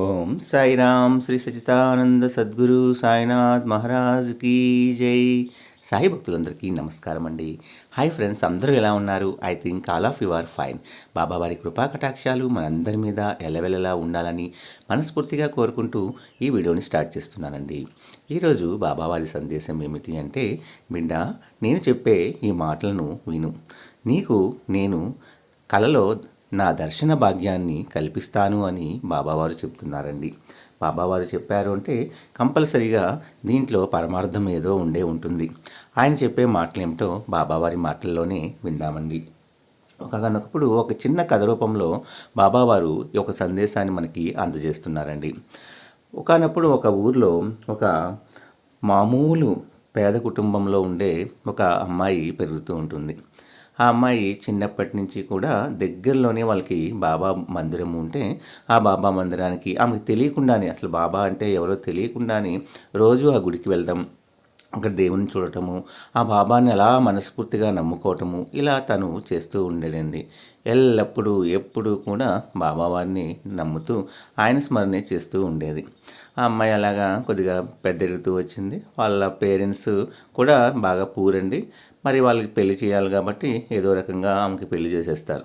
ఓం సాయిరామ్ శ్రీ సచితానంద సద్గురు సాయినాథ్ మహారాజ్ కీ జై. సాయి భక్తులందరికీ నమస్కారం అండి. హాయ్ ఫ్రెండ్స్ అందరూ ఎలా ఉన్నారు? I think all of you are fine. బాబావారి కృపా కటాక్షాలు మనందరి మీద ఎలవెలలా ఉండాలని మనస్ఫూర్తిగా కోరుకుంటూ ఈ వీడియోని స్టార్ట్ చేస్తున్నానండి. ఈరోజు బాబావారి సందేశం ఏమిటి అంటే బిడ్డ నేను చెప్పే ఈ మాటలను విను. నీకు నేను కలలో నా దర్శన భాగ్యాన్ని కల్పిస్తాను అని బాబావారు చెప్తున్నారండి. బాబావారు చెప్పారు అంటే కంపల్సరీగా దీంట్లో పరమార్థం ఏదో ఉండే ఉంటుంది. ఆయన చెప్పే మాటలు ఏమిటో బాబావారి మాటల్లోనే విందామండి. ఒకనొకప్పుడు ఒక చిన్న కథ రూపంలో బాబావారు ఒక సందేశాన్ని మనకి అందజేస్తున్నారండి. ఒకనప్పుడు ఒక ఊర్లో ఒక మామూలు పేద కుటుంబంలో ఉండే ఒక అమ్మాయి పెరుగుతూ ఉంటుంది. ఆ అమ్మాయి చిన్నప్పటి నుంచి కూడా దగ్గరలోనే వాళ్ళకి బాబా మందిరం ఉంటే ఆ బాబా మందిరానికి ఆమెకు తెలియకుండానే అసలు బాబా అంటే ఎవరో తెలియకుండానే రోజు ఆ గుడికి వెళ్దాం అక్కడ దేవుని చూడటము ఆ బాబాని అలా మనస్ఫూర్తిగా నమ్ముకోవటము ఇలా తను చేస్తూ ఉండేదండి. ఎల్లప్పుడూ ఎప్పుడూ కూడా బాబావారిని నమ్ముతూ ఆయన స్మరణే చేస్తూ ఉండేది. ఆ అమ్మాయి అలాగా కొద్దిగా పెద్దెడుతూ వచ్చింది. వాళ్ళ పేరెంట్స్ కూడా బాగా పూరండి మరి వాళ్ళకి పెళ్ళి చేయాలి కాబట్టి ఏదో రకంగా ఆమెకి పెళ్ళి చేసేస్తారు.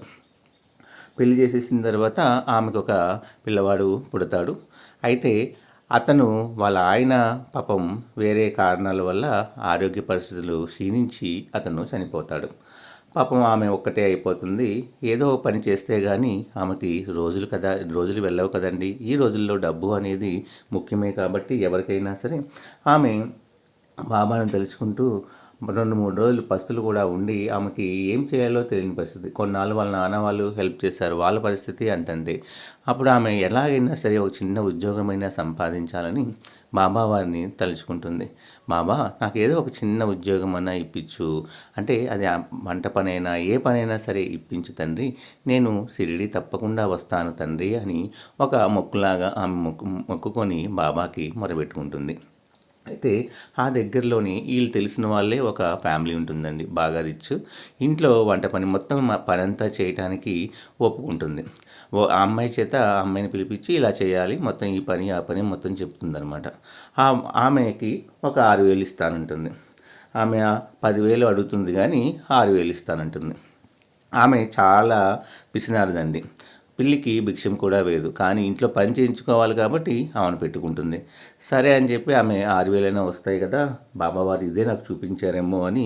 పెళ్ళి చేసేసిన తర్వాత ఆమెకు ఒక పిల్లవాడు పుడతాడు. అయితే అతను వాళ్ళ ఆయన పాపం వేరే కారణాల వల్ల ఆరోగ్య పరిస్థితులు క్షీణించి అతను చనిపోతాడు. పాపం ఆమె ఒక్కటే అయిపోతుంది. ఏదో పని చేస్తే కానీ ఆమెకి రోజులు కదా రోజులు వెళ్ళవు కదండి. ఈ రోజుల్లో డబ్బు అనేది ముఖ్యమే కాబట్టి ఎవరికైనా సరే ఆమె బాబాను తలుచుకుంటూ రెండు మూడు రోజులు పస్తులు కూడా ఉండి ఆమెకి ఏం చేయాలో తెలియని పరిస్థితి. కొన్నాళ్ళు వాళ్ళ నాన్న వాళ్ళు హెల్ప్ చేశారు. వాళ్ళ పరిస్థితి అంతంతే. అప్పుడు ఆమె ఎలాగైనా సరే ఒక చిన్న ఉద్యోగమైనా సంపాదించాలని బాబా వారిని తలుచుకుంటుంది. బాబా నాకు ఏదో ఒక చిన్న ఉద్యోగం అన్నా ఇప్పించు అంటే అది వంట పనైనా ఏ పనైనా సరే ఇప్పించు తండ్రి. నేను సిరిడి తప్పకుండా వస్తాను తండ్రి అని ఒక మొక్కులాగా ఆమె మొక్కు మొక్కుకొని బాబాకి మొరబెట్టుకుంటుంది అయితే ఆ దగ్గరలోని వీళ్ళు తెలిసిన వాళ్ళే ఒక ఫ్యామిలీ ఉంటుందండి బాగా రిచ్. ఇంట్లో వంట పని మొత్తం పని అంతా చేయటానికి ఒప్పుకుంటుంది. ఓ ఆ అమ్మాయి చేత ఆ అమ్మాయిని పిలిపించి ఇలా చేయాలి మొత్తం ఈ పని ఆ పని మొత్తం చెప్తుందనమాట ఆ ఆమెకి ఒక ఆరు వేలు ఇస్తానంటుంది. ఆమె పదివేలు అడుగుతుంది కానీ ఆరు వేలు ఇస్తానంటుంది. ఆమె చాలా పిసినారదండి. పిల్లికి భిక్షం కూడా వేదు కానీ ఇంట్లో పని చేయించుకోవాలి కాబట్టి ఆమెను పెట్టుకుంటుంది. సరే అని చెప్పి ఆమె ఆరు వేలైనా వస్తాయి కదా బాబావారు ఇదే నాకు చూపించారేమో అని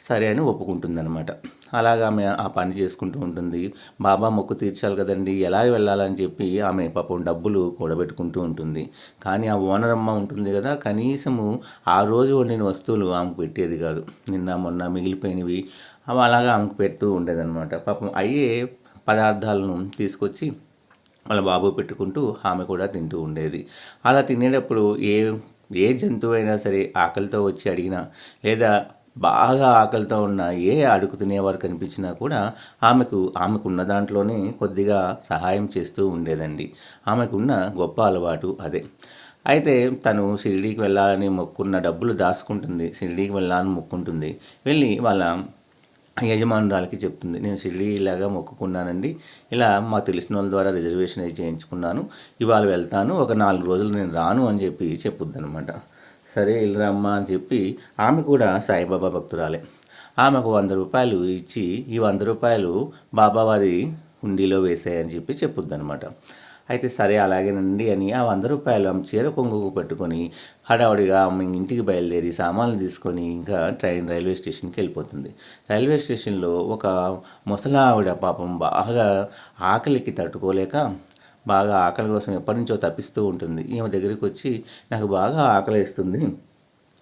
సరే అని ఒప్పుకుంటుందన్నమాట. అలాగా ఆమె ఆ పని చేసుకుంటూ ఉంటుంది. బాబా మొక్కు తీర్చాలి కదండి ఎలా వెళ్ళాలని చెప్పి ఆమె పాపం డబ్బులు కూడబెట్టుకుంటూ ఉంటుంది. కానీ ఆ ఓనర్ అమ్మ ఉంటుంది కదా కనీసము ఆ రోజు వండిన వస్తువులు ఆమెకు పెట్టేది కాదు. నిన్న మొన్న మిగిలిపోయినవి అవి అలాగా ఆమెకు పెడుతూ ఉండేదన్నమాట. పాపం అయ్యే పదార్థాలను తీసుకొచ్చి వాళ్ళ బాబు పెట్టుకుంటూ ఆమె కూడా తింటూ ఉండేది. అలా తినేటప్పుడు ఏ ఏ జంతువు అయినా సరే ఆకలితో వచ్చి అడిగినా లేదా బాగా ఆకలితో ఉన్న ఏ అడుగు తినేవారు కనిపించినా కూడా ఆమెకు ఆమెకున్న దాంట్లోనే కొద్దిగా సహాయం చేస్తూ ఉండేదండి. ఆమెకున్న గొప్ప అలవాటు అదే. అయితే తను షిరిడీకి వెళ్ళాలని మొక్కున్న డబ్బులు దాచుకుంటుంది షిరిడీకి వెళ్ళాలని మొక్కుంటుంది. వెళ్ళి వాళ్ళ యజమానురాలకి చెప్తుంది. నేను షిరిడి ఇలాగా మొక్కుకున్నానండి. ఇలా మాకు తెలిసిన వాళ్ళ ద్వారా రిజర్వేషన్ అయితే చేయించుకున్నాను. ఇవాళ వెళ్తాను. ఒక నాలుగు రోజులు నేను రాను అని చెప్పి చెప్పుద్ది అనమాట సరే వెళ్ళరమ్మా అని చెప్పి ఆమె కూడా సాయిబాబా భక్తురాలే. ఆమెకు వంద రూపాయలు ఇచ్చి ఈ వంద రూపాయలు బాబావారి హుండీలో వేసాయని చెప్పి చెప్పుద్ది అనమాట అయితే సరే అలాగేనండి అని ఆ వంద రూపాయలు ఆమె చీర కొంగుకు పెట్టుకొని హడావుడిగా ఆమె ఇంటికి బయలుదేరి సామాన్లు తీసుకొని ఇంకా ట్రైన్ రైల్వే స్టేషన్కి వెళ్ళిపోతుంది. రైల్వే స్టేషన్లో ఒక ముసలావిడ పాపం బాగా ఆకలికి తట్టుకోలేక బాగా ఆకలి కోసం ఎప్పటి నుంచో తప్పిస్తూ ఉంటుంది. ఈమె దగ్గరికి వచ్చి నాకు బాగా ఆకలి వేస్తుంది.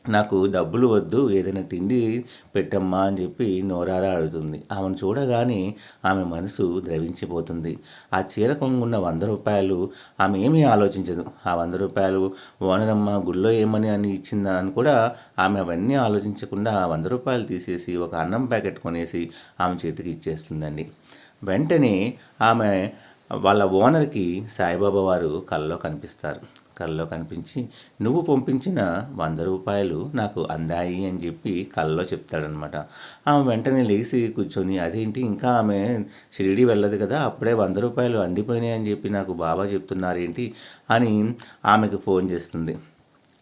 నాకు డబ్బులు వద్దు ఏదైనా తిండి పెట్టమ్మా అని చెప్పి నోరారా అడుగుతుంది. ఆమెను చూడగానే ఆమె మనసు ద్రవించిపోతుంది. ఆ చీర కొంగున్న వంద రూపాయలు ఆమె ఏమీ ఆలోచించదు. ఆ వంద రూపాయలు ఓనరమ్మ గుళ్ళో ఏమని అని ఇచ్చిందా అని కూడా ఆమె అవన్నీ ఆలోచించకుండా ఆ వంద రూపాయలు తీసేసి ఒక అన్నం ప్యాకెట్ కొనేసి ఆమె చేతికి ఇచ్చేస్తుందండి. వెంటనే ఆమె వాళ్ళ ఓనర్కి సాయిబాబా వారు కళ్ళలో కనిపిస్తారు. కళ్ళలో కనిపించి నువ్వు పంపించిన వంద రూపాయలు నాకు అందాయి అని చెప్పి కళ్ళలో చెప్తాడనమాట ఆమె వెంటనే లేచి కూర్చొని అదేంటి ఇంకా ఆమె షిరిడి వెళ్ళదు కదా అప్పుడే వంద రూపాయలు అండిపోయినాయి అని చెప్పి నాకు బాబా చెప్తున్నారు ఏంటి అని ఆమెకు ఫోన్ చేస్తుంది.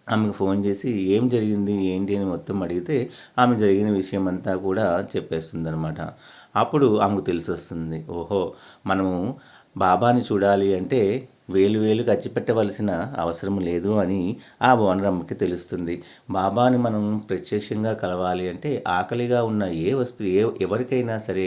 ఆమెకు ఫోన్ చేసి ఏం జరిగింది ఏంటి అని మొత్తం అడిగితే ఆమె జరిగిన విషయం అంతా కూడా చెప్పేస్తుంది అనమాట అప్పుడు ఆమెకు తెలిసి వస్తుంది ఓహో మనము బాబాని చూడాలి అంటే వేలు వేలు ఖర్చు పెట్టవలసిన అవసరం లేదు అని ఆ ఓనరమ్మకి తెలుస్తుంది. బాబాని మనం ప్రత్యక్షంగా కలవాలి అంటే ఆకలిగా ఉన్న ఏ వస్తువు ఏ ఎవరికైనా సరే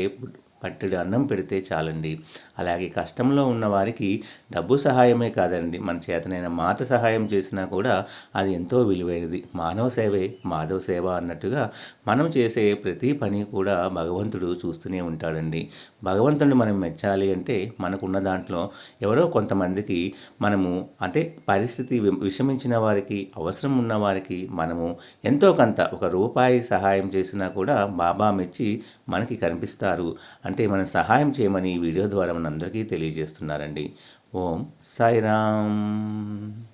పట్టెడు అన్నం పెడితే చాలండి. అలాగే కష్టంలో ఉన్న వారికి డబ్బు సహాయమే కాదండి. మన చేతనైన మాట సహాయం చేసినా కూడా అది ఎంతో విలువైనది. మానవ సేవే మాధవ సేవ అన్నట్టుగా మనం చేసే ప్రతి పని కూడా భగవంతుడు చూస్తూనే ఉంటాడండి. భగవంతుడిని మనం మెచ్చాలి అంటే మనకున్న దాంట్లో ఎవరో కొంతమందికి మనము అంటే పరిస్థితి విషమించిన వారికి అవసరం ఉన్న వారికి మనము ఎంతో కొంత ఒక రూపాయి సహాయం చేసినా కూడా బాబా మెచ్చి మనకి కనిపిస్తారు. అంటే మనం సహాయం చేయమని ఈ వీడియో ద్వారా మనందరికీ తెలియజేస్తున్నారండి. ఓం సాయిరామ్.